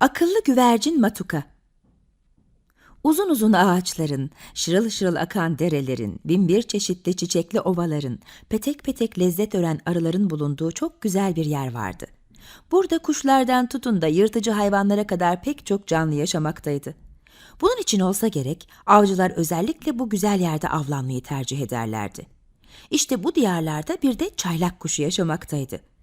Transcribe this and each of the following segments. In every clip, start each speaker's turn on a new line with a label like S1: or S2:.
S1: Akıllı güvercin Matuka Uzun uzun ağaçların, şırıl şırıl akan derelerin, binbir çeşitli çiçekli ovaların, petek petek lezzet ören arıların bulunduğu çok güzel bir yer vardı. Burada kuşlardan tutun da yırtıcı hayvanlara kadar pek çok canlı yaşamaktaydı. Bunun için olsa gerek avcılar özellikle bu güzel yerde avlanmayı tercih ederlerdi. İşte bu diyarlarda bir de çaylak kuşu yaşamaktaydı.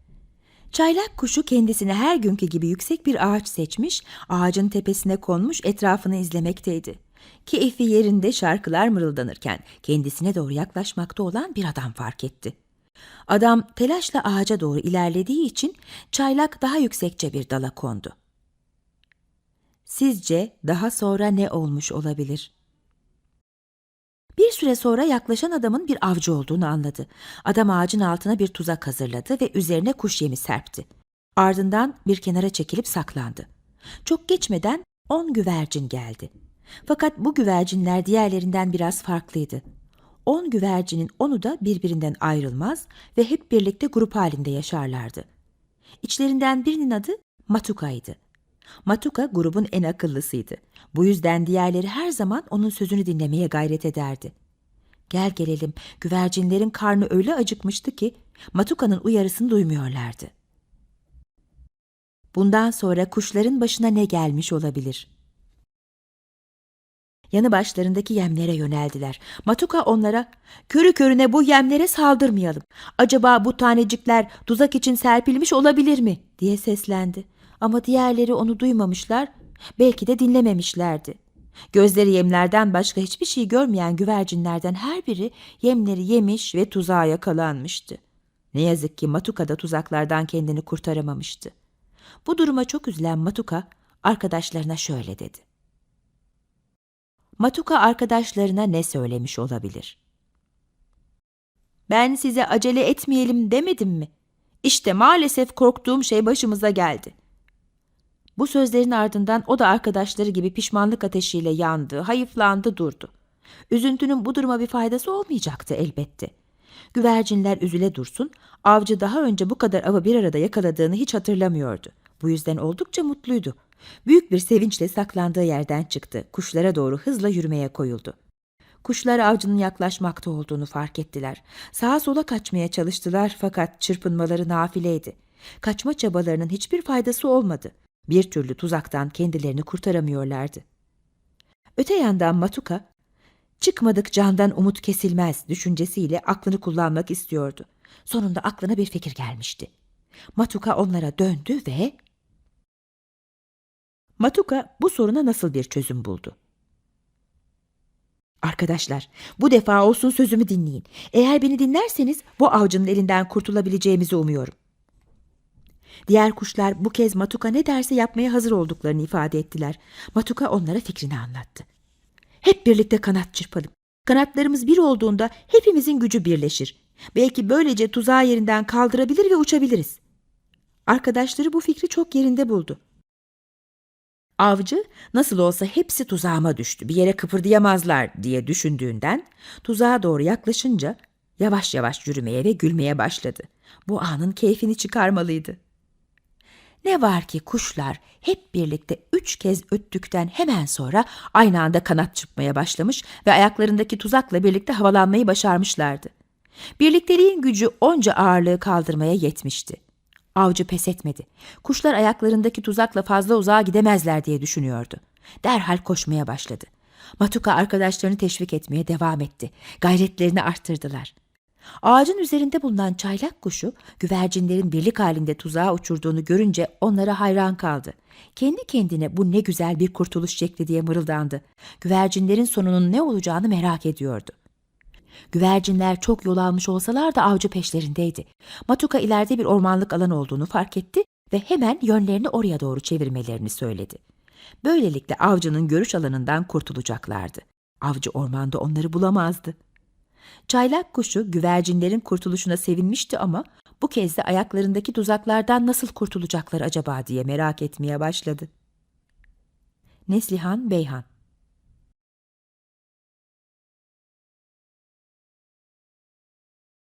S1: Çaylak kuşu kendisine her günkü gibi yüksek bir ağaç seçmiş, ağacın tepesine konmuş etrafını izlemekteydi. Keyfi yerinde şarkılar mırıldanırken kendisine doğru yaklaşmakta olan bir adam fark etti. Adam telaşla ağaca doğru ilerlediği için çaylak daha yüksekçe bir dala kondu. Sizce daha sonra ne olmuş olabilir? Süre sonra yaklaşan adamın bir avcı olduğunu anladı. Adam ağacın altına bir tuzak hazırladı ve üzerine kuş yemi serpti. Ardından bir kenara çekilip saklandı. Çok geçmeden on güvercin geldi. Fakat bu güvercinler diğerlerinden biraz farklıydı. On güvercinin onu da birbirinden ayrılmaz ve hep birlikte grup halinde yaşarlardı. İçlerinden birinin adı Matuka'ydı. Matuka grubun en akıllısıydı. Bu yüzden diğerleri her zaman onun sözünü dinlemeye gayret ederdi. Gel gelelim güvercinlerin karnı öyle acıkmıştı ki Matuka'nın uyarısını duymuyorlardı. Bundan sonra kuşların başına ne gelmiş olabilir? Yanı başlarındaki yemlere yöneldiler. Matuka onlara, körü körüne bu yemlere saldırmayalım. Acaba bu tanecikler tuzak için serpilmiş olabilir mi? diye seslendi. Ama diğerleri onu duymamışlar, belki de dinlememişlerdi. Gözleri yemlerden başka hiçbir şey görmeyen güvercinlerden her biri yemleri yemiş ve tuzağa yakalanmıştı. Ne yazık ki Matuka da tuzaklardan kendini kurtaramamıştı. Bu duruma çok üzülen Matuka arkadaşlarına şöyle dedi. Matuka arkadaşlarına ne söylemiş olabilir? Ben size acele etmeyelim demedim mi? İşte maalesef korktuğum şey başımıza geldi. Bu sözlerin ardından o da arkadaşları gibi pişmanlık ateşiyle yandı, hayıflandı, durdu. Üzüntünün bu duruma bir faydası olmayacaktı elbette. Güvercinler üzüle dursun, avcı daha önce bu kadar avı bir arada yakaladığını hiç hatırlamıyordu. Bu yüzden oldukça mutluydu. Büyük bir sevinçle saklandığı yerden çıktı. Kuşlara doğru hızla yürümeye koyuldu. Kuşlar avcının yaklaşmakta olduğunu fark ettiler. Sağa sola kaçmaya çalıştılar fakat çırpınmaları nafileydi. Kaçma çabalarının hiçbir faydası olmadı. Bir türlü tuzaktan kendilerini kurtaramıyorlardı. Öte yandan Matuka, çıkmadık candan umut kesilmez düşüncesiyle aklını kullanmak istiyordu. Sonunda aklına bir fikir gelmişti. Matuka onlara döndü ve... Matuka bu soruna nasıl bir çözüm buldu? Arkadaşlar, bu defa olsun sözümü dinleyin. Eğer beni dinlerseniz bu avcının elinden kurtulabileceğimizi umuyorum. Diğer kuşlar bu kez Matuka ne derse yapmaya hazır olduklarını ifade ettiler. Matuka onlara fikrini anlattı. Hep birlikte kanat çırpalım. Kanatlarımız bir olduğunda hepimizin gücü birleşir. Belki böylece tuzağı yerinden kaldırabilir ve uçabiliriz. Arkadaşları bu fikri çok yerinde buldu. Avcı nasıl olsa hepsi tuzağıma düştü bir yere kıpırdayamazlar diye düşündüğünden tuzağa doğru yaklaşınca yavaş yavaş yürümeye ve gülmeye başladı. Bu anın keyfini çıkarmalıydı. Ne var ki kuşlar hep birlikte üç kez öttükten hemen sonra aynı anda kanat çırpmaya başlamış ve ayaklarındaki tuzakla birlikte havalanmayı başarmışlardı. Birlikteliğin gücü onca ağırlığı kaldırmaya yetmişti. Avcı pes etmedi. Kuşlar ayaklarındaki tuzakla fazla uzağa gidemezler diye düşünüyordu. Derhal koşmaya başladı. Matuka arkadaşlarını teşvik etmeye devam etti. Gayretlerini arttırdılar. Ağacın üzerinde bulunan çaylak kuşu güvercinlerin birlik halinde tuzağa uçurduğunu görünce onlara hayran kaldı. Kendi kendine bu ne güzel bir kurtuluş şekli diye mırıldandı. Güvercinlerin sonunun ne olacağını merak ediyordu. Güvercinler çok yol almış olsalar da avcı peşlerindeydi. Matuka ileride bir ormanlık alan olduğunu fark etti ve hemen yönlerini oraya doğru çevirmelerini söyledi. Böylelikle avcının görüş alanından kurtulacaklardı. Avcı ormanda onları bulamazdı. Çaylak kuşu güvercinlerin kurtuluşuna sevinmişti ama bu kez de ayaklarındaki tuzaklardan nasıl kurtulacaklar acaba diye merak etmeye başladı. Neslihan Beyhan